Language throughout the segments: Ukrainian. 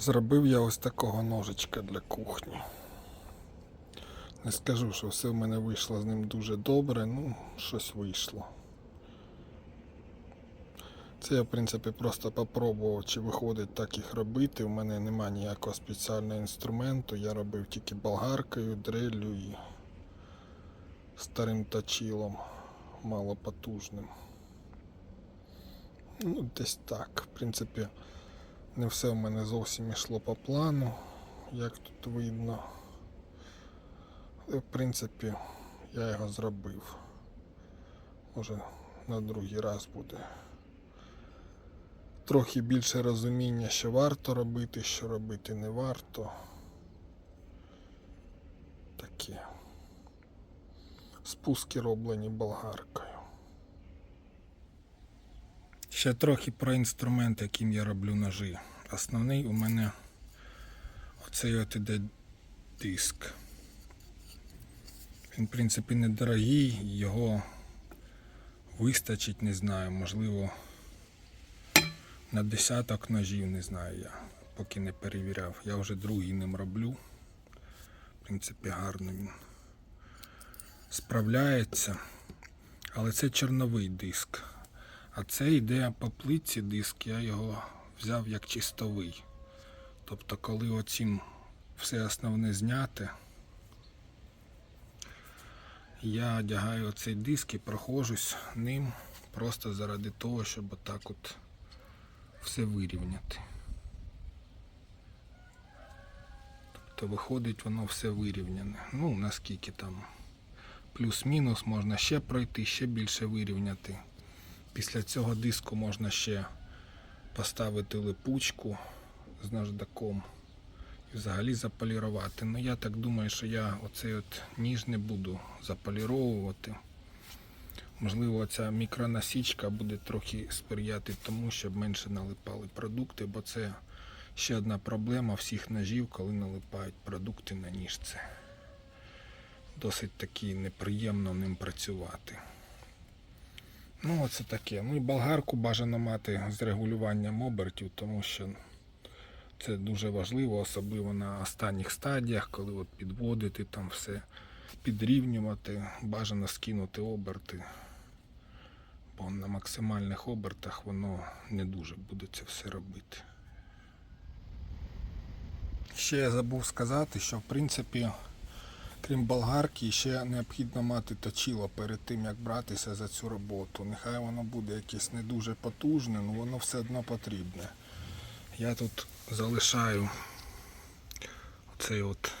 Зробив я ось такого ножичка для кухні. Не скажу, що все в мене вийшло з ним дуже добре, ну, щось вийшло. Це я, в принципі, просто попробував, чи виходить так їх робити. У мене немає ніякого спеціального інструменту. Я робив тільки болгаркою, дреллю і старим точилом малопотужним. Ну, десь так. В принципі, не все в мене зовсім йшло по плану, як тут видно. Але, в принципі, я його зробив. Може, на другий раз буде трохи більше розуміння, що варто робити, що робити не варто. Таке. Спуски роблені болгаркою. Ще трохи про інструмент, яким я роблю ножи. Основний у мене оцей от іде диск. Він, в принципі, недорогий, його вистачить, не знаю, можливо, на десяток ножів, не знаю я, поки не перевіряв. Я вже другий ним роблю. В принципі, гарно він справляється. Але це чорновий диск. А це йде по плитці диск, я його взяв як чистовий. Тобто, коли оцім все основне зняте, я одягаю оцей диск і проходжусь ним просто заради того, щоб отак от все вирівняти. Тобто виходить воно все вирівняне. Ну, наскільки там плюс-мінус можна ще пройти, ще більше вирівняти. Після цього диску можна ще поставити липучку з наждаком і взагалі заполірувати. Ну я так думаю, що я оцей от ніж не буду заполіровувати. Можливо, ця мікронасічка буде трохи сприяти тому, щоб менше налипали продукти, бо це ще одна проблема всіх ножів, коли налипають продукти на ніж. Це досить таки неприємно ним працювати. Ну, оце таке. Ну і болгарку бажано мати з регулюванням обертів, тому що це дуже важливо, особливо на останніх стадіях, коли от підводити там все, підрівнювати, бажано скинути оберти. Бо на максимальних обертах воно не дуже буде це все робити. Ще я забув сказати, що в принципі, крім болгарки, ще необхідно мати точило перед тим, як братися за цю роботу. Нехай воно буде якесь не дуже потужне, але воно все одно потрібне. Я тут залишаю цей от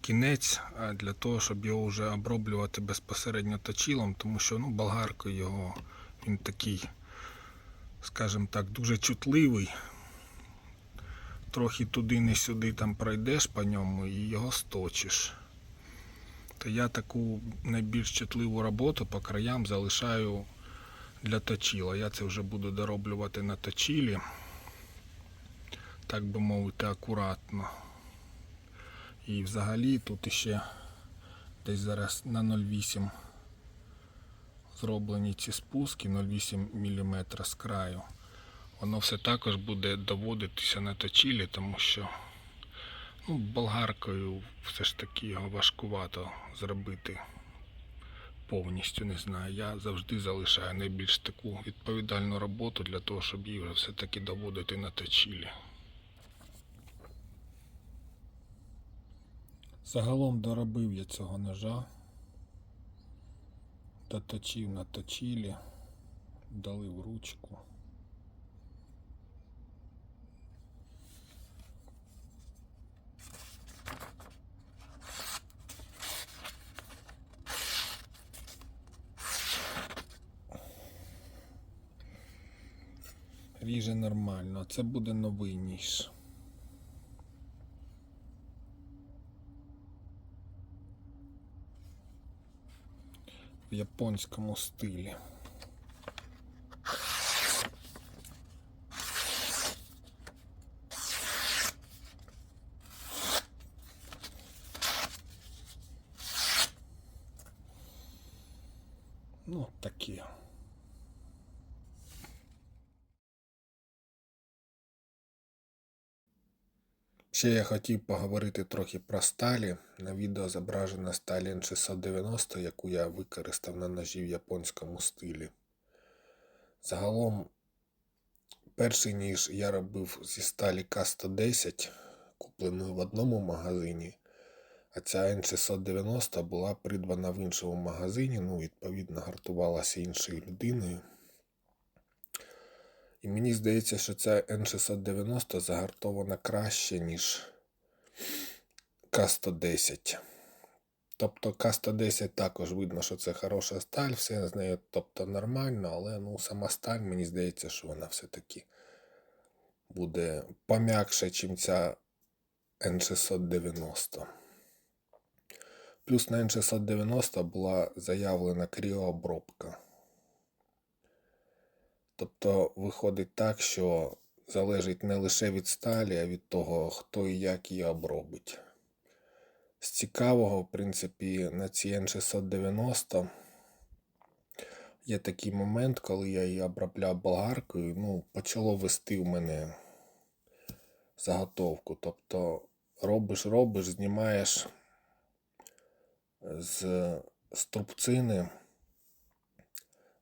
кінець для того, щоб його вже оброблювати безпосередньо точилом, тому що ну, болгаркою його він такий, скажімо так, дуже чутливий. Трохи туди не сюди там пройдеш по ньому і його сточиш. То я таку найбільш чутливу роботу по краям залишаю для точила. Я це вже буду дороблювати на точилі так би мовити, акуратно. І взагалі тут ще десь зараз на 0,8 зроблені ці спуски 0,8 мм з краю. Воно все також буде доводитися на точілі, тому що ну, болгаркою все ж таки його важкувато зробити повністю. Не знаю. Я завжди залишаю найбільш таку відповідальну роботу для того, щоб її вже все-таки доводити на точілі. Загалом доробив я цього ножа, доточив на точілі, долив ручку. Ріже нормально, це буде новий ніж. в японському стилі. Ну, такі. Ще я хотів поговорити трохи про сталі. На відео зображена сталь N690, яку я використав на ножі в японському стилі. Загалом, перший ніж я робив зі сталі К110, купленої в одному магазині, а ця N690 була придбана в іншому магазині, ну, відповідно, гартувалася іншою людиною. І мені здається, що ця N690 загартована краще, ніж К110. Тобто К110 також видно, що це хороша сталь, все з нею тобто, нормально, але ну, сама сталь, мені здається, що вона все-таки буде пом'якше, чим ця N690. Плюс на N690 була заявлена кріообробка. Тобто виходить так, що залежить не лише від сталі, а від того, хто і як її обробить. З цікавого, в принципі, на цій N690 є такий момент, коли я її обробляв болгаркою, ну, почало вести в мене заготовку. Тобто робиш, робиш, знімаєш з струбцини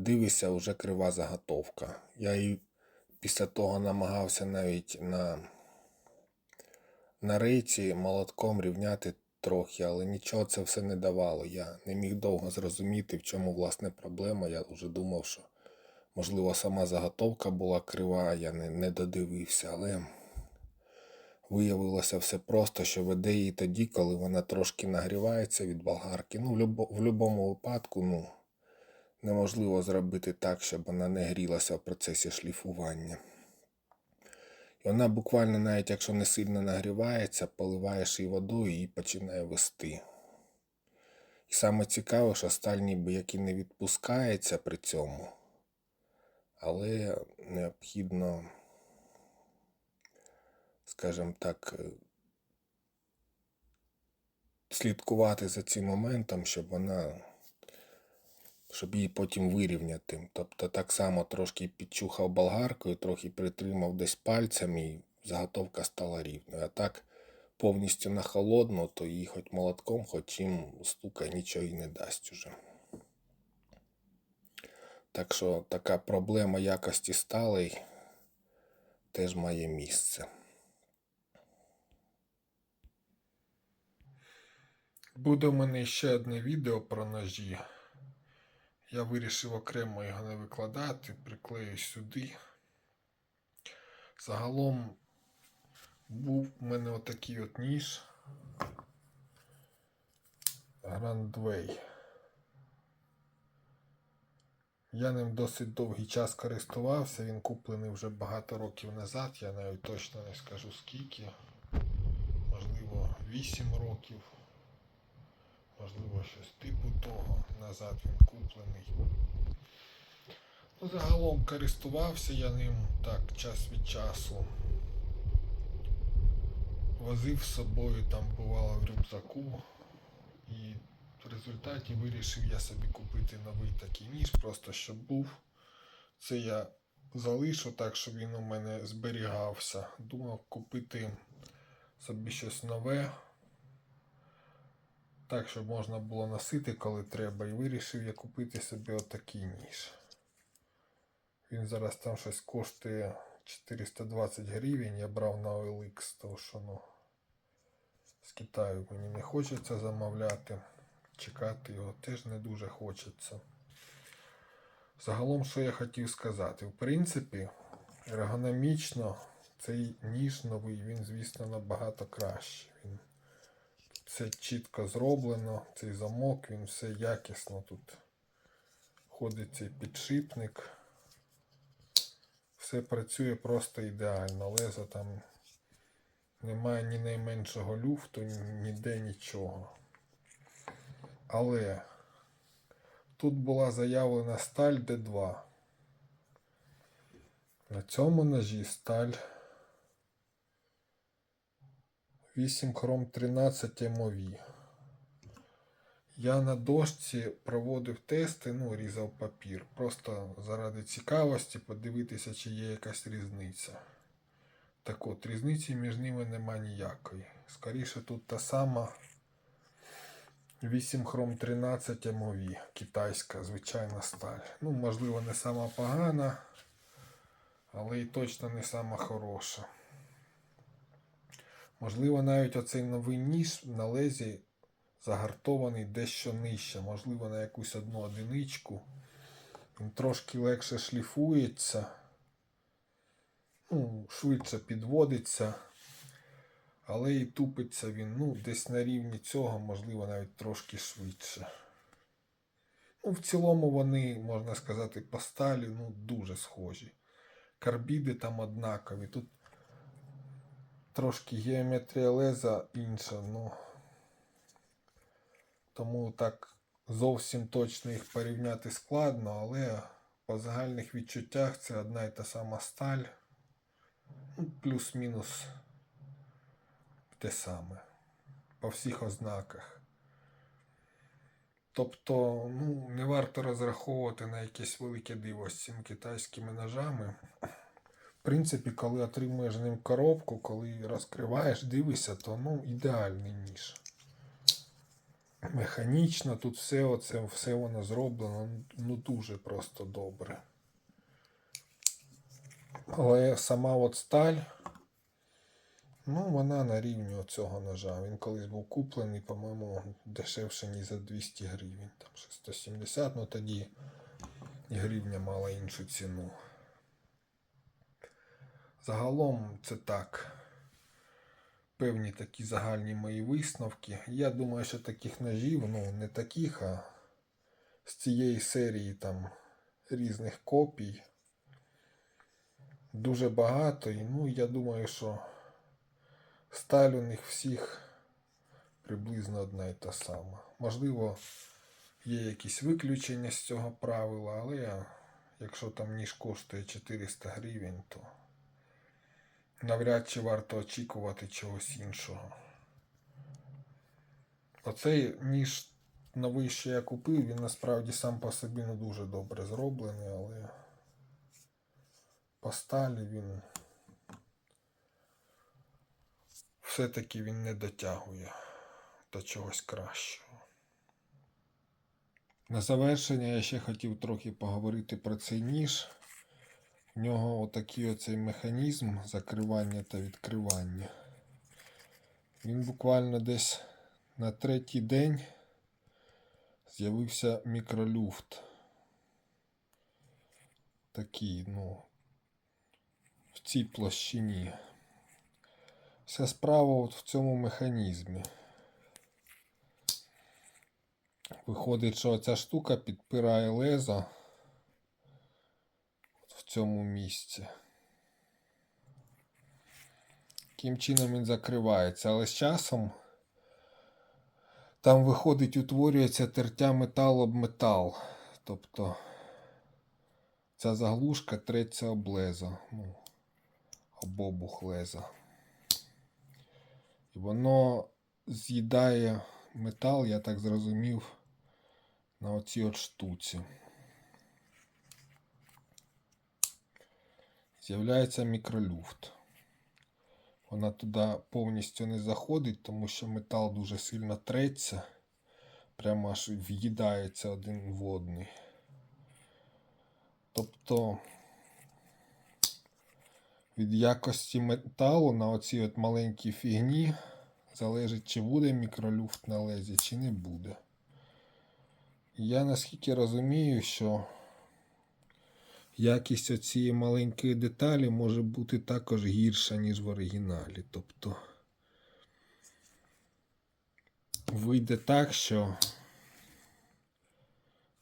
дивишся, вже крива заготовка. Я її після того намагався навіть на, на рейці молотком рівняти трохи, але нічого це все не давало. Я не міг довго зрозуміти, в чому власне проблема. Я вже думав, що можливо сама заготовка була крива, я не, не додивився, але виявилося все просто, що веде її тоді, коли вона трошки нагрівається від болгарки. Ну, в будь-якому випадку, ну неможливо зробити так, щоб вона не грілася в процесі шліфування. І вона буквально, навіть якщо не сильно нагрівається, поливаєш її водою і починає вести. І саме цікаве, що сталь ніби як і не відпускається при цьому, але необхідно, скажімо так, слідкувати за цим моментом, щоб вона щоб її потім вирівняти. Тобто так само трошки підчухав болгаркою, трохи притримав десь пальцями і заготовка стала рівною. А так повністю на холодну, то її хоч молотком, хоч чим стукай, нічого і не дасть уже. Так що така проблема якості сталей теж має місце. Буде в мене ще одне відео про ножі. Я вирішив окремо його не викладати, приклею сюди. Загалом був у мене отакий от ніж Грандвей. Я ним досить довгий час користувався, він куплений вже багато років назад, я навіть точно не скажу скільки. Можливо, 8 років. Можливо, щось типу того. Назад він куплений. Ну, загалом користувався я ним так час від часу. Возив з собою там бувало в рюкзаку. І в результаті вирішив я собі купити новий такий ніж, просто щоб був. Це я залишу так, щоб він у мене зберігався. Думав купити собі щось нове. Так, щоб можна було носити, коли треба. І вирішив я купити собі отакий ніж. Він зараз там щось коштує 420 гривень. Я брав на OLX, тому що ну, з Китаю мені не хочеться замовляти. Чекати його теж не дуже хочеться. Загалом, що я хотів сказати? В принципі, ергономічно цей ніж новий, він, звісно, набагато кращий. Все чітко зроблено, цей замок, він все якісно тут ходить цей підшипник. Все працює просто ідеально. Лезо там немає ні найменшого люфту, ніде нічого. Але тут була заявлена сталь D2. На цьому ножі сталь 8 хром 13 МОВІ. Я на дошці проводив тести, ну, різав папір. Просто заради цікавості подивитися, чи є якась різниця. Так от, різниці між ними нема ніякої. Скоріше тут та сама 8 хром 13 МОВ, китайська звичайна сталь. Ну, можливо, не сама погана, але і точно не сама хороша. Можливо, навіть оцей новий ніж на лезі загартований дещо нижче, можливо, на якусь одну одиничку. Він трошки легше шліфується, ну, швидше підводиться, але і тупиться він ну, десь на рівні цього, можливо, навіть трошки швидше. Ну, в цілому вони, можна сказати, по сталі ну, дуже схожі. Карбіди там однакові. Тут трошки геометрія леза інша, ну тому так зовсім точно їх порівняти складно, але по загальних відчуттях це одна і та сама сталь. Ну, плюс-мінус те саме. По всіх ознаках. Тобто, ну, не варто розраховувати на якесь велике диво з цими китайськими ножами. В принципі, коли отримуєш ним коробку, коли розкриваєш, дивишся, то ну, ідеальний ніж. Механічно тут все, оце, все воно зроблено ну, дуже просто добре. Але сама от сталь, ну, вона на рівні цього ножа. Він колись був куплений, по-моєму, дешевше, ніж за 200 гривень. Там ще 170, ну тоді гривня мала іншу ціну. Загалом це так. Певні такі загальні мої висновки. Я думаю, що таких ножів, ну не таких, а з цієї серії там різних копій. Дуже багато. І ну, я думаю, що сталь у них всіх приблизно одна і та сама. Можливо, є якісь виключення з цього правила, але якщо там ніж коштує 400 гривень, то навряд чи варто очікувати чогось іншого. Оцей ніж новий, що я купив, він насправді сам по собі не дуже добре зроблений, але по сталі він все-таки він не дотягує до чогось кращого. На завершення я ще хотів трохи поговорити про цей ніж. В нього отакий оцей механізм закривання та відкривання. Він буквально десь на третій день з'явився мікролюфт. Такий, ну, в цій площині. Вся справа от в цьому механізмі. Виходить, що ця штука підпирає лезо цьому місці. Таким чином він закривається, але з часом там виходить, утворюється тертя метал об метал. Тобто ця заглушка треться об лезо, ну, об обух. І воно з'їдає метал, я так зрозумів, на оцій от штуці. З'являється мікролюфт. Вона туди повністю не заходить, тому що метал дуже сильно треться, прямо аж в'їдається один в одний. Тобто від якості металу на оцій от маленькій фігні залежить, чи буде мікролюфт на лезі, чи не буде. Я наскільки розумію, що якість цієї маленької деталі може бути також гірша, ніж в оригіналі. Тобто вийде так, що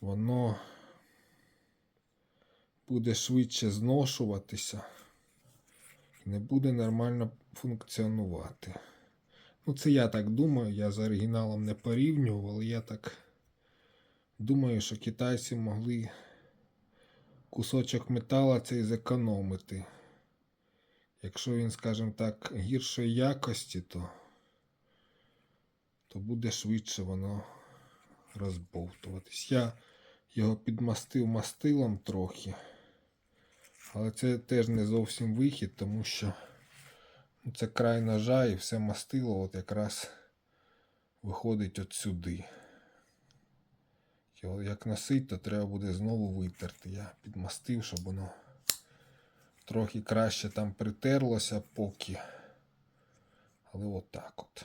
воно буде швидше зношуватися і не буде нормально функціонувати. Ну, це я так думаю, я з оригіналом не порівнював, але я так думаю, що китайці могли кусочок метала цей зекономити. Якщо він, скажімо так, гіршої якості, то, то буде швидше воно розбовтуватись. Я його підмастив мастилом трохи, але це теж не зовсім вихід, тому що Ну, Це край ножа і все мастило от якраз виходить от сюди. Його як носить, то треба буде знову витерти. Я підмастив, щоб воно трохи краще там притерлося поки. Але от так от.